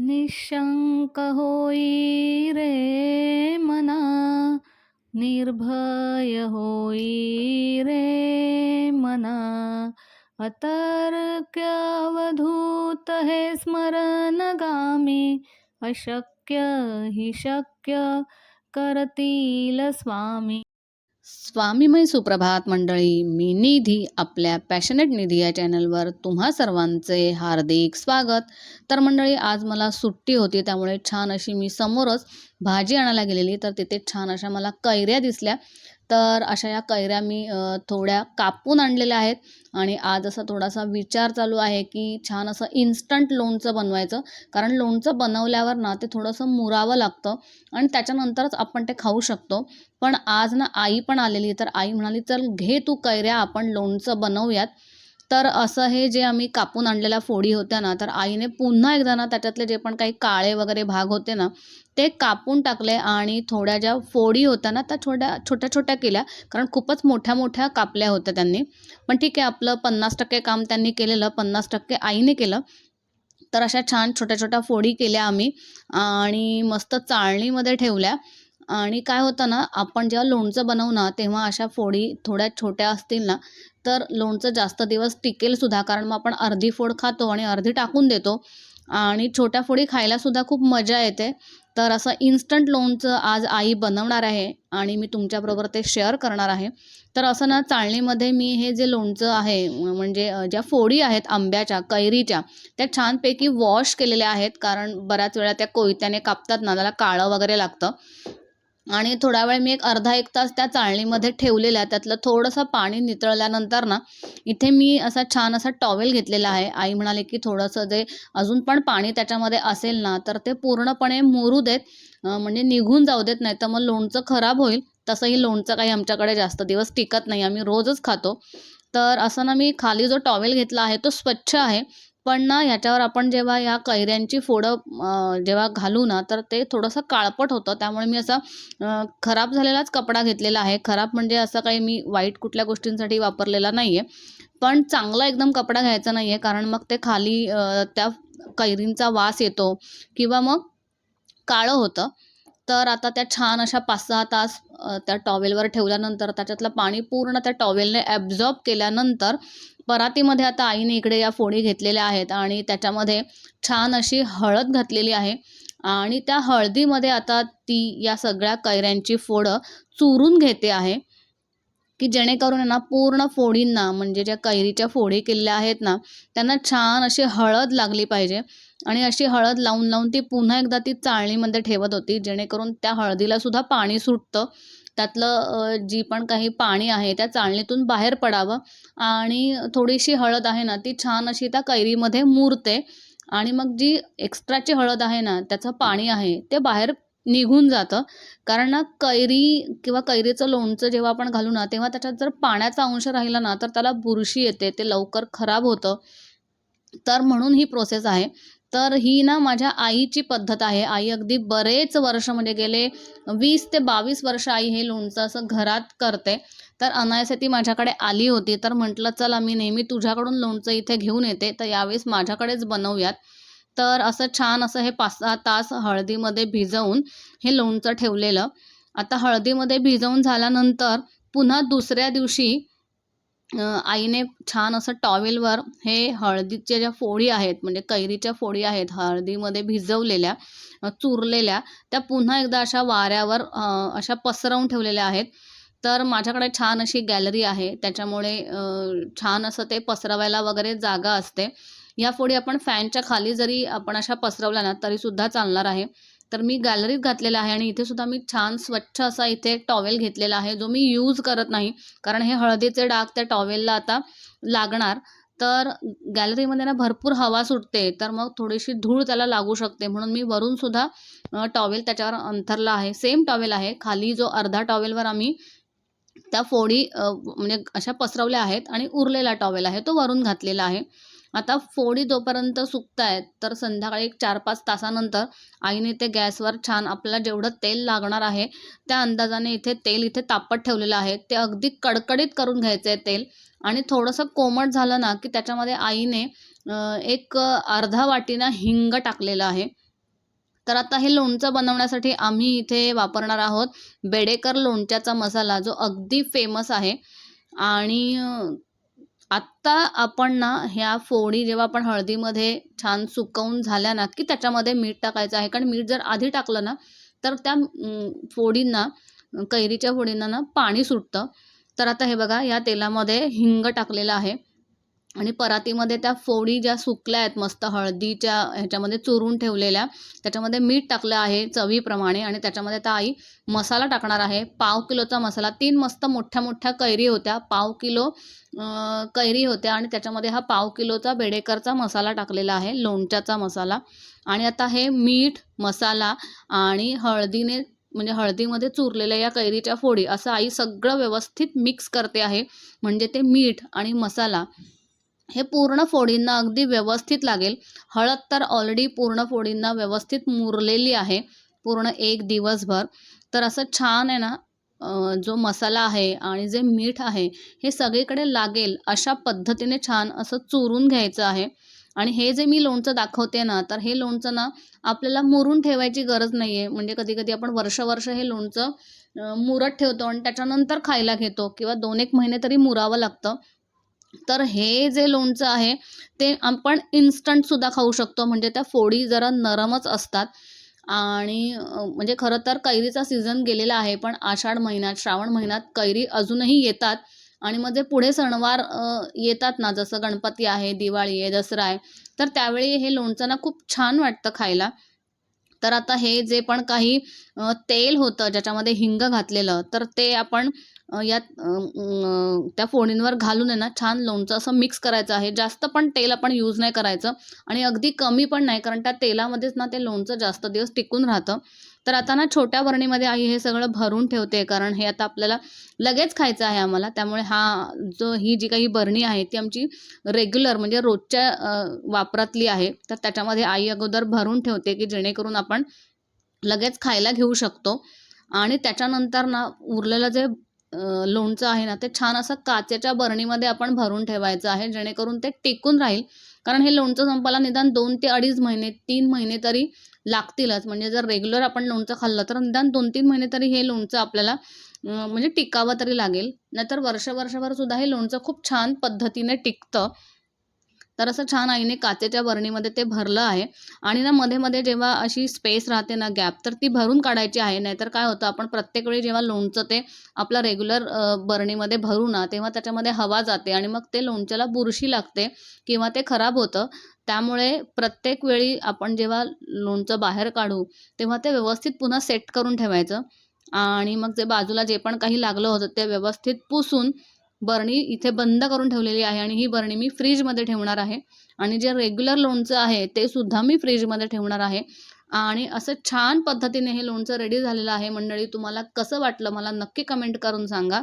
निशंक होई रे मना निर्भय होई रे मना। अतर्क्यवधूत हे स्मरणगामी अशक्य हि शक्य करतील स्वामी। स्वामीमय सुप्रभात मंडळी मी निधी आपल्या पॅशनेट निधी या चॅनलवर तुम्हा सर्वांचे हार्दिक स्वागत. तर मंडळी आज मला सुट्टी होती त्यामुळे छान अशी मी समोरच भाजी आणायला गेलेली. तर तिथे छान अशा मला कैऱ्या दिसल्या. तर अशा या कैऱ्या मी थोड्या कापून आणलेल्या आहेत. आणि आज असा थोडासा विचार चालू आहे की छान असं इन्स्टंट लोणचं बनवायचं. कारण लोणचं बनवल्यावर ना ते थोडंसं मुरावं लागतं आणि त्याच्यानंतरच आपण ते खाऊ शकतो. पण आज ना आई पण आलेली तर आई म्हणाली चल घे तू कैऱ्या आपण लोणचं बनवूयात. तर असं हे जे आम्ही कापून आणलेल्या फोडी होत्या ना तर आईने पुन्हा एकदा ना त्याच्यातले जे पण काही काळे वगैरे भाग होते ना ते कापून टाकले आणि थोड्या ज्या फोडी होत्या ना त्या छोट्या छोट्या छोट्या केल्या. कारण खूपच मोठ्या मोठ्या कापल्या होत्या त्यांनी. पण ठीक आहे आपलं पन्नास टक्के काम त्यांनी केलेलं पन्नास टक्के आईने केलं. तर अशा छान छोट्या छोट्या फोडी केल्या आम्ही आणि मस्त चाळणीमध्ये ठेवल्या. आणि काय होतं ना आपण जेव्हा लोणचं बनवू ना तेव्हा अशा फोडी थोड्या छोट्या असतील ना तर लोणचं जास्त दिवस टिकेल सुद्धा. कारण मग आपण अर्धी फोड खातो आणि अर्धी टाकून देतो. आणि छोट्या फोडी खायलासुद्धा खूप मजा येते. तर असं इन्स्टंट लोणचं आज आई बनवणार आहे आणि मी तुमच्याबरोबर ते शेअर करणार आहे. तर असं ना चाळणीमध्ये मी हे जे लोणचं आहे म्हणजे ज्या फोडी आहेत आंब्याच्या कैरीच्या त्या छानपैकी वॉश केलेल्या आहेत. कारण बऱ्याच वेळा त्या कोयत्याने कापतात ना त्याला काळं वगैरे लागतं. आणि थोडा वेळ मी एक अर्धा एक तास त्या चाळणीमध्ये ठेवलेल्या त्यातलं थोडंसं पाणी नितळल्यानंतर ना इथे मी असा छान असा टॉवेल घेतलेला आहे. आई म्हणाले की थोडंसं जे अजून पण पाणी त्याच्यामध्ये असेल ना तर ते पूर्णपणे मोरू देत म्हणजे निघून जाऊ देत नाही तर मग लोणचं खराब होईल तसंही लोणचं काही आमच्याकडे जास्त दिवस टिकत नाही आम्ही रोजच खातो. तर असं ना मी खाली जो टॉवेल घेतला आहे तो स्वच्छ आहे. पण ना ह्याच्यावर आपण जेव्हा या कैऱ्यांची फोडं जेव्हा घालू ना तर ते थोडंसं काळपट होतं. त्यामुळे मी असा खराब झालेलाच कपडा घेतलेला आहे. खराब म्हणजे असं काही मी वाईट कुठल्या गोष्टींसाठी वापरलेला नाही आहे पण चांगला एकदम कपडा घ्यायचा नाही आहे कारण मग ते खाली त्या कैरींचा वास येतो किंवा मग काळं होतं. तर आता त्या छान अशा पाच सहा तास त्या टॉवेलवर ठेवल्यानंतर त्याच्यातलं पाणी पूर्ण त्या टॉवेलने ॲब्झॉर्ब केल्यानंतर परातीमध्ये आता आईने इकडे या फोडी घेतलेल्या आहेत आणि त्याच्यामध्ये छान अशी हळद घातलेली आहे. आणि त्या हळदीमध्ये आता ती या सगळ्या कैऱ्यांची फोडं चुरून घेते आहे. की जेणेकरून आहे ना पूर्ण फोडींना म्हणजे ज्या कैरीच्या फोडी केलेल्या आहेत ना त्यांना छान अशी हळद लागली पाहिजे. आणि अशी हळद लावून लावून ती पुन्हा एकदा ती चाळणीमध्ये ठेवत होती जेणेकरून त्या हळदीला सुद्धा पाणी सुटतं. त्यातलं जी पण काही पाणी आहे त्या चाळणीतून बाहेर पडावं. आणि थोडीशी हळद आहे ना ती छान अशी त्या कैरीमध्ये मुरते. आणि मग जी एक्स्ट्राची हळद आहे ना त्याचं पाणी आहे ते बाहेर निघून जातं. कारण ना कैरी किंवा कैरीचं लोणचं जेव्हा आपण घालू ना तेव्हा त्याच्यात जर पाण्याचा अंश राहिला ना तर त्याला बुरशी येते ते लवकर खराब होतं. तर म्हणून ही प्रोसेस आहे. तर ही ना माझ्या आईची पद्धत आहे. आई अगदी बरेच वर्ष म्हणजे गेले वीस ते बावीस वर्ष आई हे लोणचं असं घरात करते. तर अनायसे ती माझ्याकडे आली होती. तर म्हटलं चला मी नेहमी तुझ्याकडून लोणचं इथे घेऊन येते. तर यावेळेस माझ्याकडेच बनवूयात. तर असं छान असं हे पाच सहा तास हळदीमध्ये भिजवून हे लोणचं ठेवलेलं. आता हळदीमध्ये भिजवून झाल्यानंतर पुन्हा दुसऱ्या दिवशी आईने छान असं टॉवेलवर हे हळदीच्या ज्या फोडी आहेत म्हणजे कैरीच्या फोडी आहेत हळदीमध्ये भिजवलेल्या चुरलेल्या त्या पुन्हा एकदा अशा वाऱ्यावर अशा पसरवून ठेवलेल्या आहेत. तर माझ्याकडे छान अशी गॅलरी आहे त्याच्यामुळे छान असं ते पसरवायला वगैरे जागा असते. या फोडी आपण फॅनच्या खाली जरी आपण अशा पसरवल्या ना तरीसुद्धा चालणार आहे. तर मी गॅलरीत घातलेला आहे आणि इथे सुद्धा मी छान स्वच्छ असा इथे टॉवेल घेतलेला आहे जो मी यूज करत नाही. कारण हे हळदीचे डाग त्या टॉवेलला आता लागणार. तर गॅलरीमध्ये ना भरपूर हवा सुटते तर मग थोडीशी धूळ त्याला लागू शकते. म्हणून मी वरून सुद्धा टॉवेल त्याच्यावर अंथरला आहे. सेम टॉवेल आहे. खाली जो अर्धा टॉवेलवर आम्ही त्या फोडी म्हणजे अशा पसरवल्या आहेत आणि उरलेला टॉवेल आहे. तो वरून घातलेला आहे. आता फोडी जोपर्यंत सुकत आहेत तर संध्याकाळी एक चार पाच तासानंतर आईने ते गॅसवर छान आपल्याला जेवढं तेल लागणार आहे त्या अंदाजाने इथे तेल इथे तापत ठेवलेलं आहे. ते अगदी कडकडीत करून घ्यायचं आहे तेल. आणि थोडंसं कोमट झालं ना की त्याच्यामध्ये आईने एक अर्धा वाटीना हिंग टाकलेलं आहे. तर आता हे लोणचं बनवण्यासाठी आम्ही इथे वापरणार आहोत बेडेकर लोणच्याचा मसाला जो अगदी फेमस आहे. आणि आत्ता आपण ना ह्या फोडी जेव्हा आपण हळदीमध्ये छान सुकवून झाल्या ना की त्याच्यामध्ये मीठ टाकायचं आहे. कारण मीठ जर आधी टाकलं ना तर त्या फोडींना कैरीच्या फोडींना ना पाणी सुटतं. तर आता हे बघा या तेलामध्ये हिंग टाकलेलं आहे. आणि परातीमध्ये त्या फोडी ज्या सुकल्या आहेत मस्त हळदीच्या ह्याच्यामध्ये चुरून ठेवलेल्या त्याच्यामध्ये मीठ टाकलं आहे चवीप्रमाणे आणि त्याच्यामध्ये आता आई मसाला टाकणार आहे. पाव किलोचा मसाला तीन मस्त मोठ्या मोठ्या कैरी होत्या. पाव किलो कैरी होत्या आणि त्याच्यामध्ये हा पाव किलोचा बेडेकरचा मसाला टाकलेला आहे लोणच्याचा मसाला. आणि आता हे मीठ मसाला आणि हळदीने म्हणजे हळदीमध्ये चुरलेल्या या कैरीच्या फोडी असं आई सगळं व्यवस्थित मिक्स करते आहे. म्हणजे ते मीठ आणि मसाला हे पूर्ण फोडींना अगदी व्यवस्थित लागेल. हळद तर ऑलरेडी पूर्ण फोडींना व्यवस्थित मुरलेली आहे. पूर्ण एक दिवसभर. तर असं छान आहे ना जो मसाला आहे आणि जे मीठ आहे हे सगळीकडे लागेल अशा पद्धतीने छान असं चुरून घ्यायचं आहे. आणि हे जे मी लोणचं दाखवते ना तर हे लोणचं ना आपल्याला मुरून ठेवायची गरज नाही आहे म्हणजे कधी कधी आपण वर्ष वर्ष हे लोणचं मुरत ठेवतो आणि त्याच्यानंतर खायला घेतो किंवा दोन एक महिने तरी मुरावं लागतं. तर हे जे लोणचं आहे ते आपण इन्स्टंटसुद्धा खाऊ शकतो. म्हणजे त्या फोडी जरा नरमच असतात. आणि म्हणजे खरं तर कैरीचा सीझन गेलेला आहे पण आषाढ महिन्यात श्रावण महिन्यात कैरी अजूनही येतात. आणि मग जे पुढे सणवार येतात ना जसं गणपती आहे दिवाळी आहे दसरा आहे तर त्यावेळी हे लोणचं ना खूप छान वाटतं खायला. तर आता हे जे पण काही तेल होतं ज्याच्यामध्ये हिंग घातलेलं तर ते आपण यात त्या फोडींवर घालून आहे ना छान लोणचं असं मिक्स करायचं आहे. जास्त पण तेल आपण यूज नाही करायचं आणि अगदी कमी पण नाही कारण त्या तेलामध्येच ना ते लोणचं जास्त दिवस टिकून राहतं. तर आता ना छोट्या बरणीमध्ये आई हे सगळं भरून ठेवते कारण हे आता आपल्याला लगेच खायचं आहे आम्हाला. त्यामुळे हा जो ही जी काही बरणी आहे ती आमची रेग्युलर म्हणजे रोजच्या वापरातली आहे. तर त्याच्यामध्ये आई अगोदर भरून ठेवते की जेणेकरून आपण लगेच खायला घेऊ शकतो. आणि त्याच्यानंतर ना उरलेलं जे लोणचं आहे ना ते छान असं काचेच्या बरणीमध्ये आपण भरून ठेवायचं आहे जेणेकरून ते टिकून राहील. कारण हे लोणचं संपायला निदान दोन ते अडीच महिने तीन महिने तरी लागतीलच. म्हणजे जर रेग्युलर आपण लोणचं खाल्लं तर निदान दोन तीन महिने तरी हे लोणचं आपल्याला म्हणजे टिकावं तरी लागेल. नाहीतर वर्ष वर्षभर सुद्धा हे लोणचं खूप छान पद्धतीने टिकतं. तर असं छान आईने काचेच्या बरणीमध्ये ते भरलं आहे. आणि ना मध्ये मध्ये जेव्हा अशी स्पेस राहते ना गॅप तर ती भरून काढायची आहे. नाहीतर काय होतं आपण प्रत्येक वेळी जेव्हा लोणचं ते आपलं रेग्युलर बरणीमध्ये भरू ना तेव्हा त्याच्यामध्ये हवा जाते आणि मग ते लोणच्याला बुरशी लागते किंवा ते खराब होतं. त्यामुळे प्रत्येक वेळी आपण जेव्हा लोणचं बाहेर काढू तेव्हा ते व्यवस्थित पुन्हा सेट करून ठेवायचं. आणि मग जे बाजूला जे पण काही लागलं होतं ते व्यवस्थित पुसून बरणी इथे बंद करून ठेवलेली आहे आणि ही बरणी मी फ्रीजमध्ये ठेवणार आहे. आणि जे रेग्युलर लोणचं आहे ते सुद्धा मी फ्रीजमध्ये ठेवणार आहे. आणि असं छान पद्धतीने हे लोणचं रेडी झालेलं आहे. मंडळी तुम्हाला कसं वाटलं मला नक्की कमेंट करून सांगा.